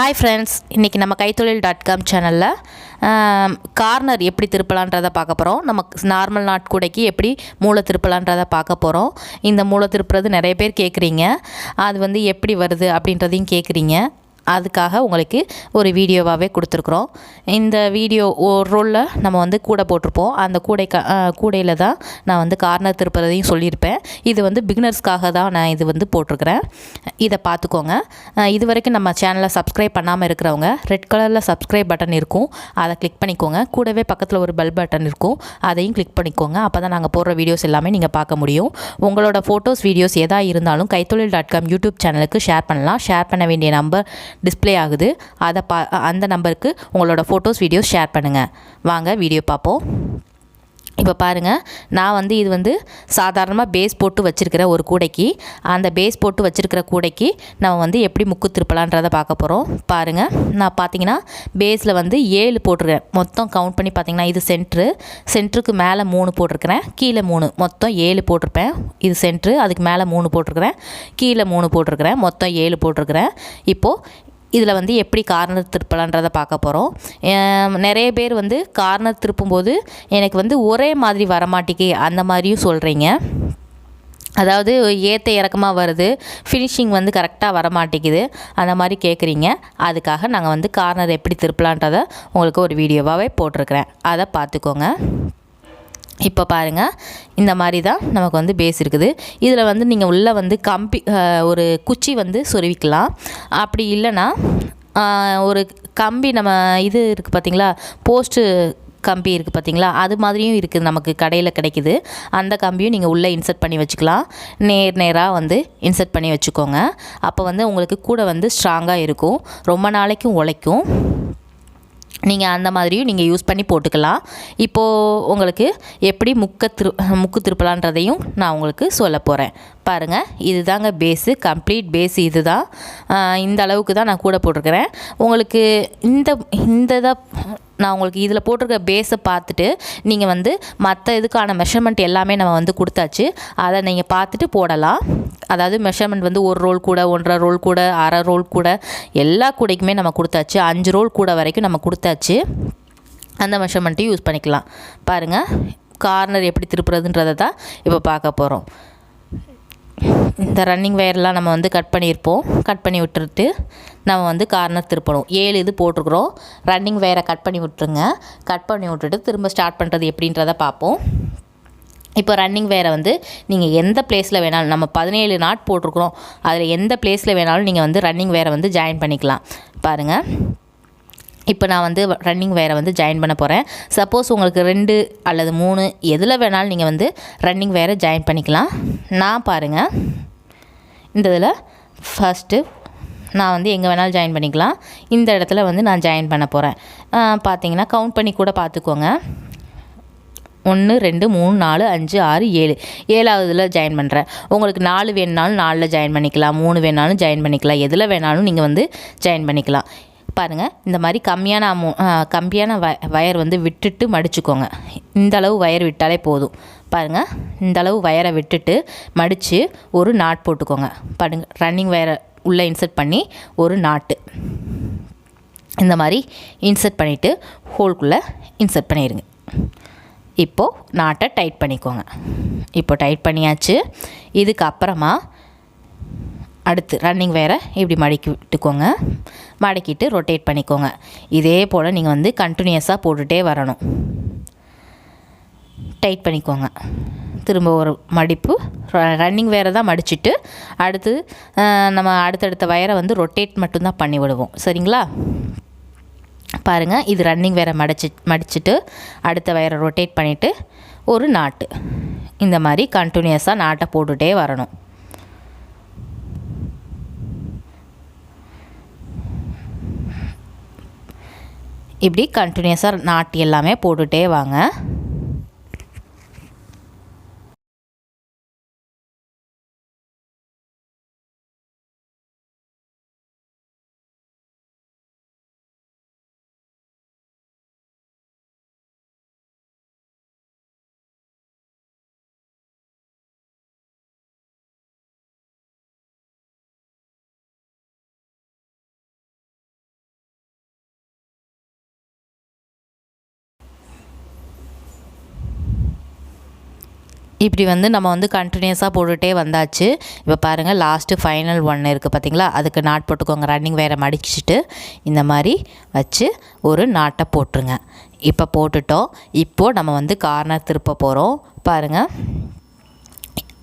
Hi friends இன்றைக்கி நம்ம கைத்தொழில் டாட் காம் சேனலில் கார்னர் எப்படி திருப்பலான்றதை பார்க்க போகிறோம் நமக்கு நார்மல் நாட்கூடைக்கு எப்படி மூளை திருப்பலான்றதை பார்க்க போகிறோம் இந்த மூளை திருப்புறது நிறைய பேர் கேட்குறீங்க அது வந்து எப்படி வருது அப்படின்றதையும் கேட்குறீங்க அதுக்காக உங்களுக்கு ஒரு வீடியோவாகவே கொடுத்துருக்குறோம். இந்த வீடியோ ஒரு ரோலில் நம்ம வந்து கூடை போட்டிருப்போம். அந்த கூடை கூடையில் தான் நான் வந்து கார்னர் திருப்புறதையும் சொல்லியிருப்பேன். இது வந்து பிகினர்ஸ்க்காக தான் நான் இது வந்து போட்டிருக்கிறேன். இதை பார்த்துக்கோங்க. இது வரைக்கும் நம்ம சேனலை சப்ஸ்கிரைப் பண்ணாமல் இருக்கிறவங்க ரெட் கலரில் சப்ஸ்கிரைப் பட்டன் இருக்கும். அதை கிளிக் பண்ணிக்கோங்க. கூடவே பக்கத்தில் ஒரு பெல் பட்டன் இருக்கும். அதையும் கிளிக் பண்ணிக்கோங்க. அப்போ தான் நாங்கள் போடுற வீடியோஸ் எல்லாமே நீங்கள் பார்க்க முடியும். உங்களோட ஃபோட்டோஸ் வீடியோஸ் எதாக இருந்தாலும் கைத்தொழில் டாட் காம் யூடியூப் சேனலுக்கு ஷேர் பண்ணலாம். ஷேர் பண்ண வேண்டிய நம்பர் டிஸ்ப்ளே ஆகுது. அதை பா அந்த நம்பருக்கு உங்களோட ஃபோட்டோஸ் வீடியோஸ் ஷேர் பண்ணுங்கள் வாங்க வீடியோ பார்ப்போம். இப்போ பாருங்கள் நான் வந்து இது வந்து சாதாரணமாக பேஸ் போட்டு வச்சுருக்கிற ஒரு கூடைக்கு அந்த பேஸ் போட்டு வச்சுருக்கிற கூடைக்கு நம்ம வந்து எப்படி முக்கு திருப்பலான்றதை பார்க்க போகிறோம் பாருங்கள் நான் பார்த்தீங்கன்னா பேஸில் வந்து ஏழு போட்டிருக்கேன். மொத்தம் கவுண்ட் பண்ணி பார்த்தீங்கன்னா இது சென்ட்ரு சென்ட்ருக்கு மேலே மூணு போட்டிருக்கிறேன். கீழே மூணு மொத்தம் ஏழு போட்டிருப்பேன். இது சென்ட்ரு அதுக்கு மேலே மூணு போட்டிருக்கிறேன். கீழே மூணு போட்டிருக்கிறேன். மொத்தம் ஏழு போட்டிருக்கிறேன். இப்போது இதில் வந்து எப்படி கார்னர் திருப்பலான்றதை பார்க்க போகிறோம். நிறைய பேர் வந்து கார்னர் திருப்பும்போது எனக்கு வந்து ஒரே மாதிரி வரமாட்டேங்கி அந்த மாதிரியும் சொல்கிறீங்க. அதாவது ஏற்ற இறக்கமாக வருது ஃபினிஷிங் வந்து கரெக்டாக வரமாட்டேங்குது அந்த மாதிரி கேட்குறீங்க. அதுக்காக நாங்கள் வந்து கார்னர் எப்படி திருப்பலான்றதை உங்களுக்கு ஒரு வீடியோவாகவே போட்டிருக்கிறேன். அதை பார்த்துக்கோங்க. இப்போ பாருங்கள் இந்த மாதிரி தான் நமக்கு வந்து பேஸ் இருக்குது. இதில் வந்து நீங்கள் உள்ளே வந்து கம்பி ஒரு குச்சி வந்து சொருவிக்கலாம். அப்படி இல்லைன்னா ஒரு கம்பி நம்ம இது இருக்குது பார்த்தீங்களா போஸ்ட்டு கம்பி இருக்குது பார்த்திங்களா அது மாதிரியும் இருக்குது நமக்கு கடையில் கிடைக்குது. அந்த கம்பியும் நீங்கள் உள்ளே இன்சர்ட் பண்ணி வச்சுக்கலாம். நேர் நேராக வந்து இன்சர்ட் பண்ணி வச்சுக்கோங்க. அப்போ வந்து உங்களுக்கு கூட வந்து ஸ்ட்ராங்காக இருக்கும். ரொம்ப நாளைக்கும் உழைக்கும். நீங்கள் அந்த மாதிரியும் நீங்கள் யூஸ் பண்ணி போட்டுக்கலாம். இப்போது உங்களுக்கு எப்படி முக்க திரு முக்கு திருப்பலான்றதையும் நான் உங்களுக்கு சொல்ல போகிறேன் பாருங்கள் இதுதாங்க பேஸு கம்ப்ளீட் பேஸ் இது தான் இந்த அளவுக்கு தான் நான் கூட போட்டிருக்கிறேன். உங்களுக்கு இந்த இந்த இதை நான் உங்களுக்கு இதில் போட்டிருக்க பேஸை பார்த்துட்டு நீங்கள் வந்து மற்ற இதுக்கான மெஷர்மெண்ட் எல்லாமே நம்ம வந்து கொடுத்தாச்சு. அதை நீங்கள் பார்த்துட்டு போடலாம். அதாவது மெஷர்மெண்ட் வந்து ஒரு ரோல் கூட ஒன்றரை ரோல் கூட அரை ரோல் கூட எல்லா கூடைக்குமே நம்ம கொடுத்தாச்சு. அஞ்சு ரோல் கூட வரைக்கும் நம்ம கொடுத்தாச்சு. அந்த மெஷர்மெண்ட்டையும் யூஸ் பண்ணிக்கலாம். பாருங்கள் கார்னர் எப்படி திருப்புறதுன்றதை தான் இப்போ பார்க்க போகிறோம் இந்த ரன்னிங் வயர்லாம் நம்ம வந்து கட் பண்ணியிருப்போம். கட் பண்ணி விட்டுட்டு நம்ம வந்து கார்னர் திருப்பணும். ஏழு இது போட்டிருக்குறோம். ரன்னிங் வயரை கட் பண்ணி விட்டுருங்க. கட் பண்ணி விட்டுட்டு திரும்ப ஸ்டார்ட் பண்ணுறது எப்படின்றத பார்ப்போம். இப்போ ரன்னிங் வேரை வந்து நீங்கள் எந்த பிளேஸில் வேணாலும் நம்ம பதினேழு நாட் போட்டிருக்கிறோம். அதில் எந்த பிளேஸில் வேணாலும் நீங்கள் வந்து ரன்னிங் வேரை வந்து ஜாயின் பண்ணிக்கலாம். பாருங்கள் இப்போ நான் வந்து ரன்னிங் வேரை வந்து ஜாயின் பண்ண போகிறேன் சப்போஸ் உங்களுக்கு ரெண்டு அல்லது மூணு எதில் வேணாலும் நீங்கள் வந்து ரன்னிங் வேரை ஜாயின் பண்ணிக்கலாம். நான் பாருங்கள் இந்த இதில் ஃபஸ்ட்டு நான் வந்து எங்கே வேணாலும் ஜாயின் பண்ணிக்கலாம். இந்த இடத்துல வந்து நான் ஜாயின் பண்ண போகிறேன் பார்த்தீங்கன்னா கவுண்ட் பண்ணி கூட பார்த்துக்கோங்க ஒன்று ரெண்டு மூணு நாலு அஞ்சு ஆறு ஏழு. ஏழாவதுல ஜாயின் பண்ணுறேன் உங்களுக்கு நாலு வேணுனாலும் நாலில் ஜாயின் பண்ணிக்கலாம். மூணு வேணாலும் ஜாயின் பண்ணிக்கலாம். எதில் வேணாலும் நீங்கள் வந்து ஜாயின் பண்ணிக்கலாம். பாருங்கள் இந்த மாதிரி கம்மியான அமௌ கம்மியான வ வயர் வந்து விட்டுட்டு மடிச்சுக்கோங்க. இந்த அளவு வயர் விட்டாலே போதும். பாருங்கள் இந்த அளவு வயரை விட்டுட்டு மடித்து ஒரு நாட் போட்டுக்கோங்க. பாருங்க. ரன்னிங் வயரை உள்ளே இன்சர்ட் பண்ணி ஒரு நாட்டு இந்த மாதிரி இன்சர்ட் பண்ணிவிட்டு ஹோல்குள்ளே இன்சர்ட் பண்ணிடுங்க இப்போது நாட்டை டைட் பண்ணிக்கோங்க. இப்போ டைட் பண்ணியாச்சு. இதுக்கு அப்புறமா அடுத்து ரன்னிங் வயரை இப்படி மடிக்கி விட்டுக்கோங்க. மடக்கிட்டு ரொட்டேட் பண்ணிக்கோங்க. இதே போல் நீங்கள் வந்து கண்டினியூஸாக போட்டுகிட்டே வரணும். டைட் பண்ணிக்கோங்க. திரும்ப ஒரு மடிப்பு. ரன்னிங் வேறு தான் மடிச்சுட்டு அடுத்து நம்ம அடுத்தடுத்த வயரை வந்து ரொட்டேட் மட்டும்தான் பண்ணி விடுவோம். சரிங்களா? பாருங்கள் இது ரன்னிங் வேற மடிச்சு மடிச்சுட்டு அடுத்த வயரை ரொட்டேட் பண்ணிவிட்டு ஒரு நாட்டு இந்த மாதிரி கண்டினியூஸாக நாட்டை போட்டுகிட்டே வரணும். இப்படி கண்டினியூஸாக நாட்டு எல்லாமே போட்டுகிட்டே வாங்க. இப்படி வந்து நம்ம வந்து கண்டினியூஸாக போட்டுகிட்டே வந்தாச்சு. இப்போ பாருங்கள் லாஸ்ட்டு ஃபைனல் ஒன்று இருக்குது பார்த்தீங்களா அதுக்கு நாட் போட்டுக்கோங்க. ரன்னிங் வேறு மடிச்சிட்டு இந்த மாதிரி வச்சு ஒரு நாட்டை போட்டுருங்க. இப்போ போட்டுட்டோம். இப்போது நம்ம வந்து கார்னர் திருப்ப போகிறோம் பாருங்கள்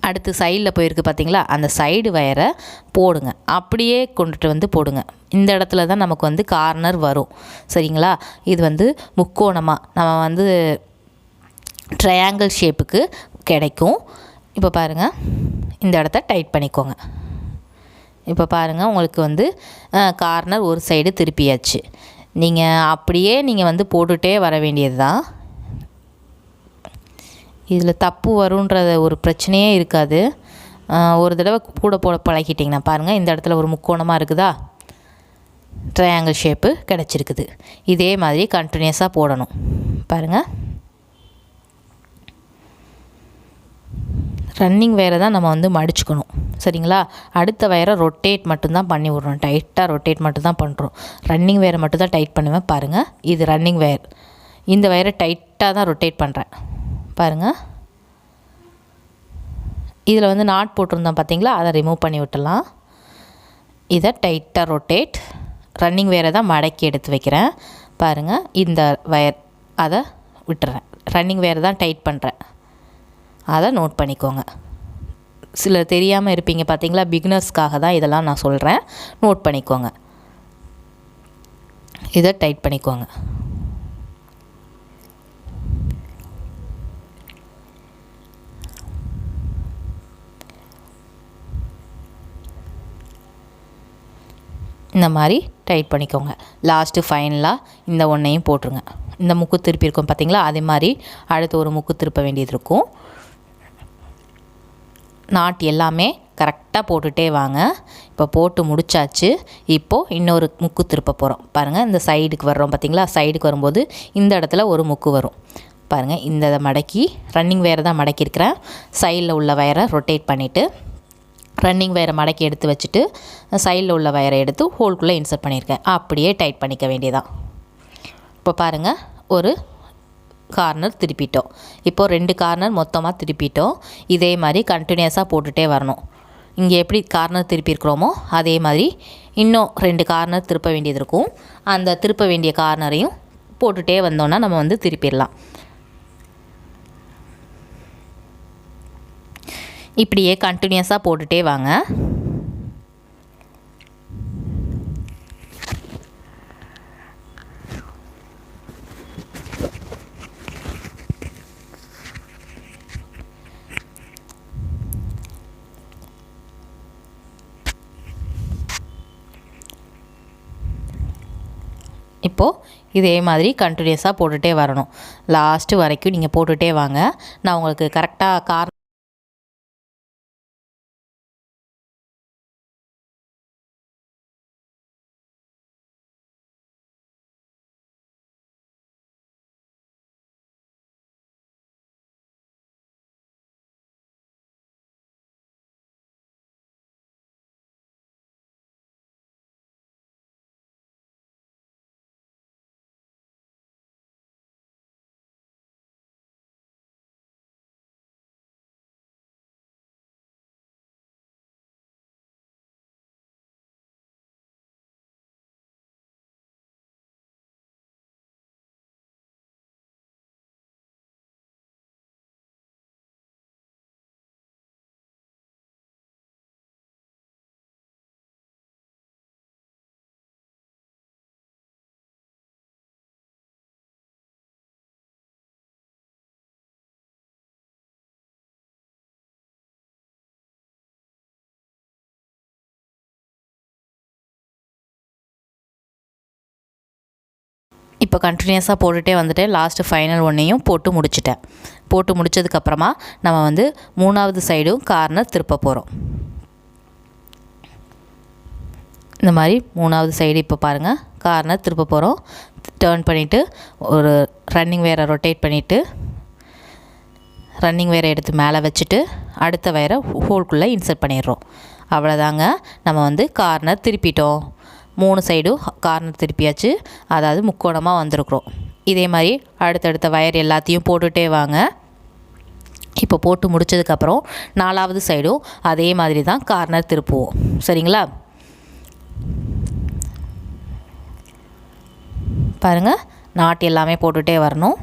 அடுத்து சைடில் போயிருக்கு பார்த்திங்களா அந்த சைடு வயரை போடுங்க. அப்படியே கொண்டுட்டு வந்து போடுங்க. இந்த இடத்துல தான் நமக்கு வந்து கார்னர் வரும். சரிங்களா? இது வந்து முக்கோணமாக நம்ம வந்து ட்ரையாங்கிள் ஷேப்புக்கு கிடைக்கும். இப்போ பாருங்கள் இந்த இடத்த டைட் பண்ணிக்கோங்க. இப்போ பாருங்கள் உங்களுக்கு வந்து கார்னர் ஒரு சைடு திருப்பியாச்சு. நீங்கள் அப்படியே நீங்கள் வந்து போட்டுகிட்டே வர வேண்டியது தான் இதில் தப்பு வருன்றத ஒரு பிரச்சனையே இருக்காது. ஒரு தடவை கூட போட பழகிட்டிங்கன்னா பாருங்கள் இந்த இடத்துல ஒரு முக்கோணமாக இருக்குதா? ட்ரையாங்கிள் ஷேப்பு கிடச்சிருக்குது. இதே மாதிரி கண்டினியூஸாக போடணும். பாருங்கள் ரன்னிங் வயரை தான் நம்ம வந்து மடிச்சுக்கணும். சரிங்களா? அடுத்த வயரை ரொட்டேட் மட்டும்தான் பண்ணி விட்றோம் டைட்டாக ரொட்டேட் மட்டும்தான் பண்ணுறோம் ரன்னிங் வயரை மட்டும் தான் டைட் பண்ணுவேன். பாருங்கள் இது ரன்னிங் வயர் இந்த வயரை டைட்டாக தான் ரொட்டேட் பண்ணுறேன் பாருங்கள் இதில் வந்து நாட் போட்டிருந்தோம் பார்த்தீங்களா அதை ரிமூவ் பண்ணி விட்டுலாம் இதை டைட்டாக ரொட்டேட் ரன்னிங் வேரை தான் மடக்கி எடுத்து வைக்கிறேன். பாருங்கள் இந்த வயர் அதை விட்டுறேன். ரன்னிங் வேரை தான் டைட் பண்ணுறேன் அதை நோட் பண்ணிக்கோங்க. சிலர் தெரியாமல் இருப்பீங்க பார்த்தீங்களா பிகினர்ஸ்க்காக தான் இதெல்லாம் நான் சொல்கிறேன் நோட் பண்ணிக்கோங்க. இதை டைட் பண்ணிக்கோங்க. இந்த மாதிரி டைட் பண்ணிக்கோங்க. லாஸ்ட்டு ஃபைனலாக இந்த ஒன்றையும் போட்டுருங்க. இந்த முக்கு திருப்பி இருக்கும் பார்த்தீங்களா அதே மாதிரி அடுத்து ஒரு முக்கு திருப்ப வேண்டியது இருக்கும். நாட் எல்லாமே கரெக்டாக போட்டுகிட்டே வாங்க. இப்போ போட்டு முடிச்சாச்சு. இப்போது இன்னொரு முக்கு திருப்ப போகிறோம். பாருங்கள் இந்த சைடுக்கு வர்றோம் பார்த்தீங்களா? சைடுக்கு வரும்போது இந்த இடத்துல ஒரு முக்கு வரும். பாருங்கள் இந்த இதை மடக்கி ரன்னிங் வயரை தான் மடக்கியிருக்கிறேன். சைடில் உள்ள வயரை ரொட்டேட் பண்ணிவிட்டு ரன்னிங் வயரை மடக்கி எடுத்து வச்சுட்டு சைடில் உள்ள வயரை எடுத்து ஹோல்குள்ளே இன்சர்ட் பண்ணியிருக்கேன். அப்படியே டைட் பண்ணிக்க வேண்டியதான் இப்போ பாருங்கள் ஒரு கார்னர் திருப்பிட்டோம். இப்போது ரெண்டு கார்னர் மொத்தமாக திருப்பிட்டோம். இதே மாதிரி கண்டினியூஸாக போட்டுகிட்டே வரணும். இங்கே எப்படி கார்னர் திருப்பியிருக்கிறோமோ அதே மாதிரி இன்னும் ரெண்டு கார்னர் திருப்ப வேண்டியது இருக்கும். அந்த திருப்ப வேண்டிய கார்னரையும் போட்டுகிட்டே வந்தோன்னா நம்ம வந்து திருப்பிடலாம். இப்படியே கண்டினியூஸாக போட்டுகிட்டே வாங்க. இப்போது இதே மாதிரி கண்டினியூஸாக போட்டுகிட்டே வரணும். லாஸ்ட்டு வரைக்கும் நீங்கள் போட்டுகிட்டே வாங்க. நான் உங்களுக்கு கரெக்டாக கார் இப்போ கண்டினியூஸாக போட்டுகிட்டே வந்துட்டேன் லாஸ்ட்டு ஃபைனல் ஒன்றையும் போட்டு முடிச்சிட்டேன். போட்டு முடித்ததுக்கப்புறமா நம்ம வந்து மூணாவது சைடும் கார்னர் திருப்ப போகிறோம் இந்த மாதிரி மூணாவது சைடு இப்போ பாருங்கள் கார்னர் திருப்ப போகிறோம் டேர்ன் பண்ணிவிட்டு ஒரு ரன்னிங் வேரை ரொட்டேட் பண்ணிவிட்டு ரன்னிங் வேரை எடுத்து மேலே வச்சுட்டு அடுத்த வயரை ஹோல்குள்ளே இன்சர்ட் பண்ணிடுறோம். அவ்வளோதாங்க நம்ம வந்து கார்னர் திருப்பிட்டோம். மூணு சைடும் கார்னர் திருப்பியாச்சு. அதாவது முக்கோணமாக வந்திருக்கிறோம். இதே மாதிரி அடுத்தடுத்த வயர் எல்லாத்தையும் போட்டுகிட்டே வாங்க. இப்போ போட்டு முடிச்சதுக்கப்புறம் நாலாவது சைடும் அதே மாதிரி தான் கார்னர் திருப்புவோம். சரிங்களா? பாருங்கள் நாட்டு எல்லாமே போட்டுகிட்டே வரணும்.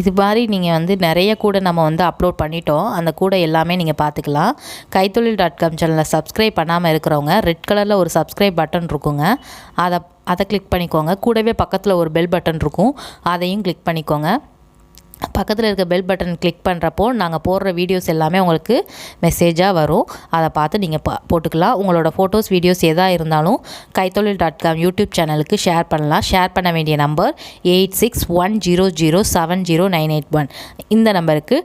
இது மாதிரி நீங்கள் வந்து நிறைய கூட நம்ம வந்து அப்லோட் பண்ணிட்டோம். அந்த கூட எல்லாமே நீங்கள் பார்த்துக்கலாம் கைத்தொழில் டாட் காம் சேனலை சப்ஸ்கிரைப் பண்ணாமல் இருக்கிறவங்க ரெட் கலரில் ஒரு சப்ஸ்கிரைப் பட்டன் இருக்குங்க. அதை அதை கிளிக் பண்ணிக்கோங்க. கூடவே பக்கத்தில் ஒரு பெல் பட்டன் இருக்கும். அதையும் கிளிக் பண்ணிக்கோங்க. பக்கத்தில் இருக்க பெல் பட்டன் கிளிக் பண்ணுறப்போ நாங்கள் போடுற வீடியோஸ் எல்லாமே உங்களுக்கு மெசேஜாக வரும். அதை பார்த்து நீங்கள் பா போட்டுக்கலாம். உங்களோட ஃபோட்டோஸ் வீடியோஸ் எதாக இருந்தாலும் கைத்தொழில் டாட் காம் யூடியூப் சேனலுக்கு ஷேர் பண்ணலாம். ஷேர் பண்ண வேண்டிய number eight six one zero zero seven zero nine eight one இந்த நம்பருக்கு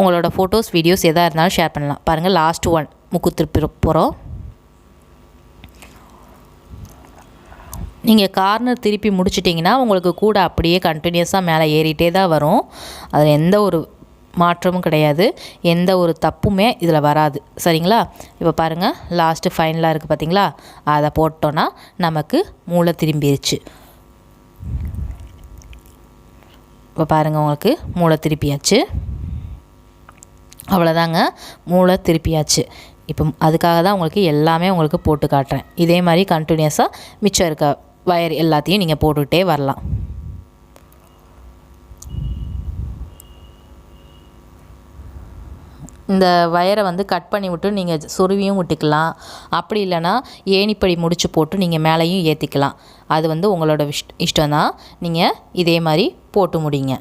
உங்களோட ஃபோட்டோஸ் வீடியோஸ் எதாக இருந்தாலும் ஷேர் பண்ணலாம். பாருங்கள் லாஸ்ட் ஒன் முக்கு திருப்பி போகிறோம் நீங்கள் கார்னர் திருப்பி முடிச்சிட்டிங்கன்னா உங்களுக்கு கூட அப்படியே கண்டினியூஸாக மேலே ஏறிட்டே தான் வரும். அதில் எந்த ஒரு மாற்றமும் கிடையாது. எந்த ஒரு தப்புமே இதில் வராது. சரிங்களா? இப்போ பாருங்கள் லாஸ்ட்டு ஃபைனலாக இருக்குது பார்த்தீங்களா அதை போட்டோன்னா நமக்கு மூளை திரும்பிடுச்சு இப்போ பாருங்கள் உங்களுக்கு மூளை திருப்பியாச்சு. அவ்வளோதாங்க மூளை திருப்பியாச்சு. இப்போ அதுக்காக தான் உங்களுக்கு எல்லாமே உங்களுக்கு போட்டு காட்டுறேன். இதே மாதிரி கண்டினியூஸாக மிச்சம் இருக்க வயர் எல்லாத்தையும் நீங்கள் போட்டுக்கிட்டே வரலாம். இந்த வயரை வந்து கட் பண்ணி விட்டு நீங்கள் சொருவியும் விட்டுக்கலாம். அப்படி இல்லைன்னா ஏணிப்படி முடிச்சு போட்டு நீங்கள் மேலேயும் ஏற்றிக்கலாம் அது வந்து உங்களோட விஷ் இஷ்டம் தான் நீங்கள் இதே மாதிரி போட்டு முடிங்க.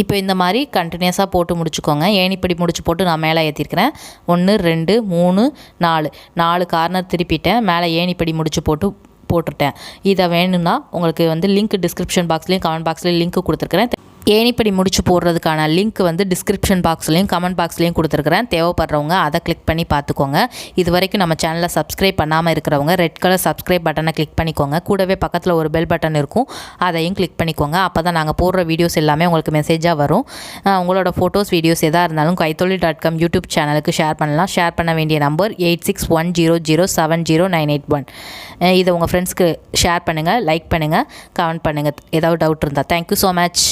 இப்போ இந்த மாதிரி கண்டினியூஸாக போட்டு முடிச்சுக்கோங்க. ஏணிப்படி முடிச்சு போட்டு நான் மேலே ஏற்றிருக்கிறேன் ஒன்று ரெண்டு மூணு நாலு. நாலு கார்னர் திருப்பிட்டேன். மேலே ஏணிப்படி முடிச்சு போட்டு போட்டுட்டேன்? இதை வேணும்னா உங்களுக்கு வந்து லிங்க் டிஸ்கிரிப்ஷன் பாக்ஸ்லேயும் கமெண்ட் பாக்ஸ்லேயும் லிங்க் கொடுத்துருக்குறேன். ஏணிப்படி முடிச்சு போடுறதுக்கான லிங்க் வந்து டிஸ்கிரிப்ஷன் பாக்ஸ்லேயும் கமெண்ட் பாக்ஸ்லேயும் கொடுத்துருக்குறேன். தேவைப்படுறவங்க அதை கிளிக் பண்ணி பார்த்துக்கோங்க. இது வரைக்கும் நம்ம சேனலை சப்ஸ்கிரைப் பண்ணாமல் இருக்கிறவங்க ரெட் கலர் சப்ஸ்கிரைப் பட்டனை கிளிக் பண்ணிக்கோங்க. கூடவே பக்கத்தில் ஒரு பெல் பட்டன் இருக்கும். அதையும் கிளிக் பண்ணிக்கோங்க. அப்போ தான் நாங்கள் போடுற வீடியோஸ் எல்லாமே உங்களுக்கு மெசேஜாக வரும். உங்களோட ஃபோட்டோஸ் வீடியோஸ் எதாக இருந்தாலும் கைத்தொழில் டாட் காம் யூடியூப் சேனலுக்கு ஷேர் பண்ணலாம். ஷேர் பண்ண வேண்டிய number eight six one zero zero seven zero nine eight one இதை உங்கள் ஃப்ரெண்ட்ஸ்க்கு ஷேர் பண்ணுங்கள் லைக் பண்ணுங்கள் கமெண்ட் பண்ணுங்கள் ஏதாவது டவுட் இருந்தால் தேங்க்யூ ஸோ மச்